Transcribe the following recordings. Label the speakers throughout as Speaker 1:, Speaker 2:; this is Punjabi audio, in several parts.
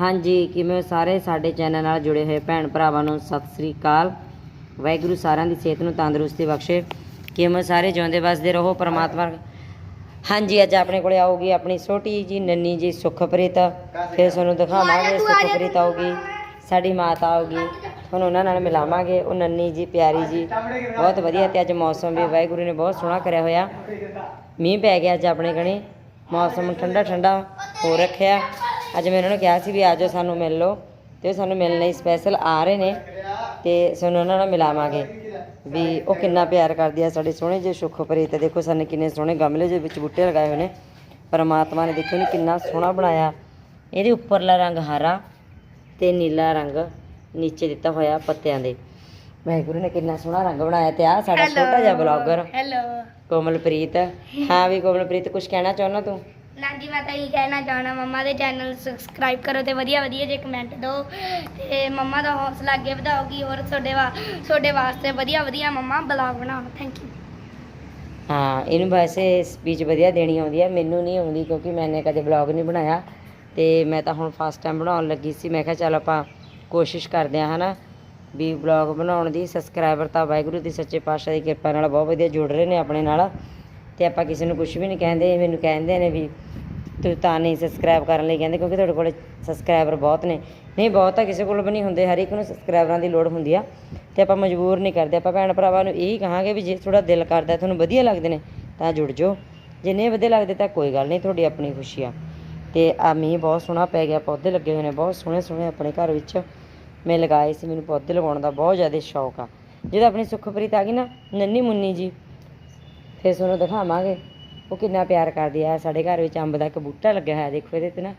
Speaker 1: ਹਾਂਜੀ ਕਿਵੇਂ ਸਾਰੇ? ਸਾਡੇ ਚੈਨਲ ਨਾਲ ਜੁੜੇ ਹੋਏ ਭੈਣ ਭਰਾਵਾਂ ਨੂੰ ਸਤਿ ਸ੍ਰੀ ਅਕਾਲ। ਵਾਹਿਗੁਰੂ ਸਾਰਿਆਂ ਦੀ ਸਿਹਤ ਨੂੰ ਤੰਦਰੁਸਤੀ ਬਖਸ਼ੇ। ਕਿਵੇਂ ਸਾਰੇ? ਜਿਉਂਦੇ ਵਸਦੇ ਰਹੋ ਪ੍ਰਮਾਤਮਾ ਹਾਂਜੀ ਅੱਜ ਆਪਣੇ ਕੋਲੇ ਆਊਗੀ ਆਪਣੀ ਛੋਟੀ ਜੀ ਨੰਨੀ ਜੀ ਸੁਖਪ੍ਰੀਤ। ਫਿਰ ਤੁਹਾਨੂੰ ਦਿਖਾਵਾਂਗੇ ਸੁਖਪ੍ਰੀਤ ਆਊਗੀ ਸਾਡੀ ਮਾਤਾ ਆਊਗੀ। ਹੁਣ ਉਹਨਾਂ ਨਾਲ ਮਿਲਾਵਾਂਗੇ ਉਹ ਨੰਨੀ ਜੀ ਪਿਆਰੀ ਜੀ। ਬਹੁਤ ਵਧੀਆ ਤੇ ਅੱਜ ਮੌਸਮ ਵੀ ਵਾਹਿਗੁਰੂ ਨੇ ਬਹੁਤ ਸੋਹਣਾ ਕਰਿਆ ਹੋਇਆ। ਮੀਂਹ ਪੈ ਗਿਆ ਅੱਜ ਆਪਣੇ ਕਣੀ। ਮੌਸਮ ਠੰਡਾ ਠੰਡਾ ਹੋ ਰੱਖਿਆ। ਅੱਜ ਮੈਂ ਉਹਨਾਂ ਨੂੰ ਕਿਹਾ ਸੀ ਵੀ ਆਜੋ ਸਾਨੂੰ ਮਿਲ ਲਓ ਤੇ ਉਹ ਸਾਨੂੰ ਮਿਲਣ ਲਈ ਸਪੈਸ਼ਲ ਆ ਰਹੇ ਨੇ ਤੇ ਸਾਨੂੰ ਉਹਨਾਂ ਨਾਲ ਮਿਲਾਵਾਂਗੇ। ਵੀ ਉਹ ਕਿੰਨਾ ਪਿਆਰ ਕਰਦੀ ਆ ਸਾਡੇ ਸੋਹਣੇ ਜਿਹੇ ਸੁਖਪ੍ਰੀਤ। ਦੇਖੋ ਸਾਨੂੰ ਕਿੰਨੇ ਸੋਹਣੇ ਗਮਲੇ ਦੇ ਵਿੱਚ ਬੂਟੇ ਲਗਾਏ ਹੋਏ ਨੇ। ਪਰਮਾਤਮਾ ਨੇ ਦੇਖੋ ਇਹਨੂੰ ਕਿੰਨਾ ਸੋਹਣਾ ਬਣਾਇਆ। ਇਹਦੇ ਉੱਪਰਲਾ ਰੰਗ ਹਰਾ ਤੇ ਨੀਲਾ ਰੰਗ ਨੀਚੇ ਦਿੱਤਾ ਹੋਇਆ ਪੱਤਿਆਂ ਦੇ। ਵਾਹਿਗੁਰੂ ਨੇ ਕਿੰਨਾ ਸੋਹਣਾ ਰੰਗ ਬਣਾਇਆ ਤੇ ਆ ਸਾਡਾ ਛੋਟਾ ਜਿਹਾ ਬਲੌਗਰ।
Speaker 2: ਹੈਲੋ
Speaker 1: ਕੋਮਲਪ੍ਰੀਤ। ਹਾਂ ਵੀ ਕੋਮਲਪ੍ਰੀਤ ਕੁਝ ਕਹਿਣਾ ਚਾਹੁੰਦਾ ਤੂੰ?
Speaker 2: ਨਾਂਜੀ ਮੈਂ ਤਾਂ ਇਹ ਕਹਿਣਾ ਚਾਹਣਾ? ਮੰਮਾ ਦੇ ਚੈਨਲ ਸਬਸਕ੍ਰਾਈਬ ਕਰੋ ਤੇ ਵਧੀਆ ਵਧੀਆ ਜੇ ਕਮੈਂਟ ਦਿਓ ਤੇ ਮੰਮਾ ਦਾ ਹੌਸਲਾ ਅੱਗੇ ਵਧਾਓਗੀ ਔਰ ਤੁਹਾਡੇ ਵਾ ਤੁਹਾਡੇ ਵਾਸਤੇ ਵਧੀਆ ਵਧੀਆ ਮੰਮਾ ਬਲੌਗ ਬਣਾਓ। ਥੈਂਕ ਯੂ
Speaker 1: ਹਾਂ, ਇਹਨੂੰ ਵੈਸੇ ਸਪੀਚ ਵਧੀਆ ਦੇਣੀ ਆਉਂਦੀ ਹੈ ਮੈਨੂੰ ਨਹੀਂ ਆਉਂਦੀ ਕਿਉਂਕਿ ਮੈਨੇ ਕਦੇ ਬਲੌਗ ਨਹੀਂ ਬਣਾਇਆ। ਤੇ ਮੈਂ ਤਾਂ ਹੁਣ ਫਸਟ ਟਾਈਮ ਬਣਾਉਣ ਲੱਗੀ ਸੀ। ਮੈਂ ਕਿਹਾ ਚੱਲ ਆਪਾਂ ਕੋਸ਼ਿਸ਼ ਕਰਦੇ ਹਾਂ, ਹਨਾ, ਵੀ ਬਲੌਗ ਬਣਾਉਣ ਦੀ। ਸਬਸਕ੍ਰਾਈਬਰ ਤਾਂ ਵਾਹਿਗੁਰੂ ਦੀ ਸੱਚੇ ਪਾਤਸ਼ਾਹ ਦੀ ਕਿਰਪਾ ਨਾਲ ਬਹੁਤ ਵਧੀਆ ਜੁੜ ਰਹੇ ਨੇ ਆਪਣੇ ਨਾਲ। ਤੇ ਆਪਾਂ ਕਿਸੇ ਨੂੰ ਕੁਝ ਵੀ ਨਹੀਂ ਕਹਿੰਦੇ, ਮੈਨੂੰ ਕਹਿੰਦੇ ਨੇ ਵੀ ਤੂੰ ਤਾਂ ਨਹੀਂ ਸਬਸਕ੍ਰਾਈਬ ਕਰਨ ਲਈ ਕਹਿੰਦੇ, ਕਿਉਂਕਿ ਤੁਹਾਡੇ ਕੋਲ ਸਬਸਕ੍ਰਾਈਬਰ ਬਹੁਤ ਨੇ। ਨਹੀਂ, ਬਹੁਤ ਤਾਂ ਕਿਸੇ ਕੋਲ ਵੀ ਨਹੀਂ ਹੁੰਦੇ, ਹਰ ਇੱਕ ਨੂੰ ਸਬਸਕ੍ਰਾਈਬਰਾਂ ਦੀ ਲੋੜ ਹੁੰਦੀ ਆ ਤੇ ਆਪਾਂ ਮਜਬੂਰ ਨਹੀਂ ਕਰਦੇ। ਆਪਾਂ ਭੈਣ ਭਰਾਵਾਂ ਨੂੰ ਇਹੀ ਕਹਾਂਗੇ ਵੀ ਜੇ ਥੋੜਾ ਦਿਲ ਕਰਦਾ, ਤੁਹਾਨੂੰ ਵਧੀਆ ਲੱਗਦੇ ਨੇ, ਤਾਂ ਜੁੜ ਜਾਓ। ਜੇ ਨਹੀਂ ਵਧੀਆ ਲੱਗਦੇ ਤਾਂ ਕੋਈ ਗੱਲ ਨਹੀਂ, ਤੁਹਾਡੀ ਆਪਣੀ ਖੁਸ਼ੀ ਆ। ਤੇ ਆ ਮੀਂਹ ਬਹੁਤ ਸੋਹਣਾ ਪੈ ਗਿਆ, ਪੌਦੇ ਲੱਗੇ ਹੋਏ ਨੇ, ਬਹੁਤ ਸੋਹਣੇ ਸੋਹਣੇ ਆਪਣੇ ਘਰ ਵਿੱਚ। ਮੈਂ ਲਗਾਏ ਸੀ, ਮੈਨੂੰ ਪੌਦੇ ਲਗਾਉਣ ਦਾ ਬਹੁਤ ਜ਼ਿਆਦਾ ਸ਼ੌਕ ਆ। ਜਦੋਂ ਆਪਣੀ ਸੁਖਪ੍ਰੀਤ ਆ ਗਈ ਨਾ, ਨੰਨੀ ਮੁੰਨੀ ਜੀ ਫਿਰ ਤੁਹਾਨੂੰ ਦਿਖਾਵਾਂਗੇ। ਉਹ ਕਿੰਨਾ ਪਿਆਰ ਕਰਦੀ ਆ, ਸਾਡੇ ਘਰ ਵਿੱਚ ਅੰਬ ਦਾ ਇੱਕ ਬੂਟਾ ਲੱਗਿਆ ਹੋਇਆ, ਦੇਖੋ ਇਹਦੇ ਤੇ ਨਾ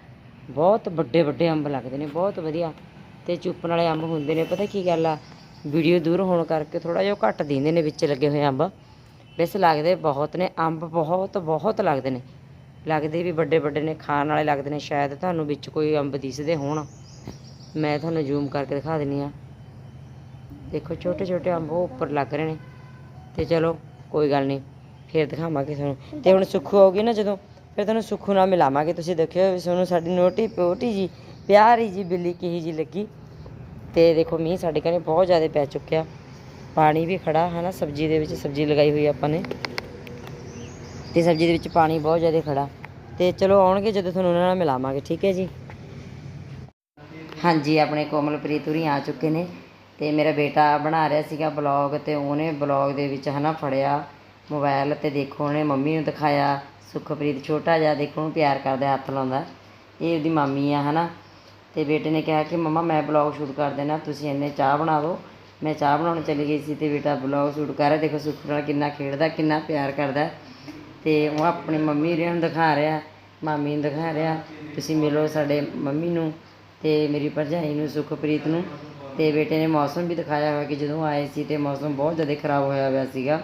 Speaker 1: ਬਹੁਤ ਵੱਡੇ ਵੱਡੇ ਅੰਬ ਲੱਗਦੇ ਨੇ, ਬਹੁਤ ਵਧੀਆ। ਤੇ ਚੁੱਪਣ ਵਾਲੇ ਅੰਬ ਹੁੰਦੇ ਨੇ, ਪਤਾ ਕੀ ਗੱਲ ਆ, ਵੀਡੀਓ ਦੂਰ ਹੋਣ ਕਰਕੇ ਥੋੜਾ ਜਿਹਾ ਉਹ ਘੱਟ ਦਿੰਦੇ ਨੇ ਵਿੱਚ ਲੱਗੇ ਹੋਏ ਅੰਬ। ਵੈਸੇ ਲੱਗਦੇ ਬਹੁਤ ਨੇ, ਅੰਬ ਬਹੁਤ ਬਹੁਤ ਲੱਗਦੇ ਨੇ। ਲੱਗਦੇ ਵੀ ਵੱਡੇ ਵੱਡੇ ਨੇ, ਖਾਣ ਵਾਲੇ ਲੱਗਦੇ ਨੇ, ਸ਼ਾਇਦ ਤੁਹਾਨੂੰ ਵਿੱਚ ਕੋਈ ਅੰਬ ਦਿਸਦੇ ਹੋਣ। ਮੈਂ ਤੁਹਾਨੂੰ ਜ਼ੂਮ ਕਰਕੇ ਦਿਖਾ ਦਿੰਨੀ ਆ। ਦੇਖੋ ਛੋਟੇ ਛੋਟੇ ਅੰਬ ਉਹ ਉੱਪਰ ਲੱਗ ਰਹੇ ਨੇ। ਤੇ ਚਲੋ, ਕੋਈ ਗੱਲ ਨਹੀਂ। ਫਿਰ ਦਿਖਾਵਾਂਗੇ ਤੁਹਾਨੂੰ। ਤੇ ਹੁਣ ਸੁੱਖੂ ਆਉਗੀ ਨਾ ਜਦੋਂ, ਫਿਰ ਤੁਹਾਨੂੰ ਸੁੱਖੂ ਨਾਲ ਮਿਲਾਵਾਂਗੇ। ਤੁਸੀਂ ਦੇਖਿਓ ਵੀ ਤੁਹਾਨੂੰ ਸਾਡੀ ਨੋਟੀ ਪੋਟੀ ਜੀ, ਪਿਆਰੀ ਜੀ ਬਿੱਲੀ ਕਿਹੀ ਜੀ ਲੱਗੀ। ਤੇ ਦੇਖੋ ਮੀਂਹ ਸਾਡੇ ਘਰੇ ਬਹੁਤ ਜ਼ਿਆਦਾ ਪੈ ਚੁੱਕਿਆ। ਪਾਣੀ ਵੀ ਖੜਾ ਹੈ ਨਾ ਸਬਜ਼ੀ ਦੇ ਵਿੱਚ ਸਬਜ਼ੀ ਲਗਾਈ ਹੋਈ ਆਪਾਂ ਨੇ। ਤੇ ਸਬਜ਼ੀ ਦੇ ਵਿੱਚ ਪਾਣੀ ਬਹੁਤ ਜ਼ਿਆਦਾ ਖੜਾ। ਤੇ ਚਲੋ ਆਉਣਗੇ ਜਦੋਂ ਤੁਹਾਨੂੰ ਉਹਨਾਂ ਨਾਲ ਮਿਲਾਵਾਂਗੇ, ਠੀਕ ਹੈ ਜੀ? ਹਾਂਜੀ, ਆਪਣੇ ਕੋਮਲਪ੍ਰੀਤ ਉਰੀ ਆ ਚੁੱਕੇ ਨੇ। ਤੇ ਮੇਰਾ ਬੇਟਾ ਬਣਾ ਰਿਹਾ ਸੀਗਾ ਬਲੌਗ ਤੇ ਉਹਨੇ ਬਲੌਗ ਦੇ ਵਿੱਚ, ਹਨਾ, ਫੜਿਆ। ਮੋਬਾਈਲ ਤੇ ਦੇਖੋ, ਉਹਨੇ ਮੰਮੀ ਨੂੰ ਦਿਖਾਇਆ, ਸੁਖਪ੍ਰੀਤ ਛੋਟਾ ਜਿਹਾ, ਦੇਖੋ, ਉਹਨੂੰ ਪਿਆਰ ਕਰਦਾ, ਹੱਥ ਲਾਉਂਦਾ। ਇਹ ਉਹਦੀ ਮਾਮੀ ਆ, ਹਨਾ? ਤੇ ਬੇਟੇ ਨੇ ਕਿਹਾ ਕਿ, ਮਮਾ, ਮੈਂ ਬਲੌਗ ਸ਼ੂਟ ਕਰ ਦੇਣਾ, ਤੁਸੀਂ ਇੰਨੇ ਚਾਹ ਬਣਾ ਦਿਓ। ਮੈਂ ਚਾਹ ਬਣਾਉਣ ਚਲੀ ਗਈ ਸੀ ਤੇ ਬੇਟਾ ਬਲੌਗ ਸ਼ੂਟ ਕਰ ਰਿਹਾ, ਦੇਖੋ ਸੁਖ ਨਾਲ ਕਿੰਨਾ ਖੇਡਦਾ, ਕਿੰਨਾ ਪਿਆਰ ਕਰਦਾ। ਤੇ ਉਹ ਆਪਣੀ ਮੰਮੀ ਰਿਆਂ ਨੂੰ ਦਿਖਾ ਰਿਹਾ, ਮਾਮੀ ਨੂੰ ਦਿਖਾ ਰਿਹਾ, ਤੁਸੀਂ ਮਿਲੋ ਸਾਡੇ ਮੰਮੀ ਨੂੰ ਤੇ ਮੇਰੀ ਭਰਜਾਈ ਨੂੰ, ਸੁਖਪ੍ਰੀਤ ਨੂੰ। ਤੇ ਬੇਟੇ ਨੇ ਮੌਸਮ ਵੀ ਦਿਖਾਇਆ ਹੋਇਆ ਕਿ ਜਦੋਂ ਆਏ ਸੀ ਤੇ ਮੌਸਮ ਬਹੁਤ ਜ਼ਿਆਦਾ ਖਰਾਬ ਹੋਇਆ ਹੋਇਆ ਸੀਗਾ।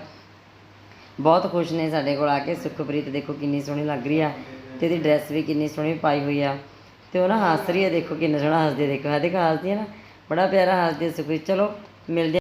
Speaker 1: ਬਹੁਤ ਖੁਸ਼ ਨੇ ਸਾਡੇ ਕੋਲ ਆ ਕੇ। ਸੁਖਪ੍ਰੀਤ ਦੇਖੋ ਕਿੰਨੀ ਸੋਹਣੀ ਲੱਗ ਰਹੀ ਆ ਤੇ ਇਹਦੀ ਡਰੈਸ ਵੀ ਕਿੰਨੀ ਸੋਹਣੀ ਪਾਈ ਹੋਈ ਆ। ਤੇ ਉਹ ਨਾ ਹੱਸ ਰਹੀ ਆ, ਦੇਖੋ ਕਿੰਨਾ ਸੋਹਣਾ ਹੱਸਦੀ ਆ, ਦੇਖੋ। ਆ ਦੇਖੋ, ਹੱਸਦੀ ਆ ਨਾ। ਬੜਾ ਪਿਆਰਾ ਹੱਸਦੀ ਆ ਸੁਖਪ੍ਰੀਤ। ਚਲੋ, ਮਿਲਦੇ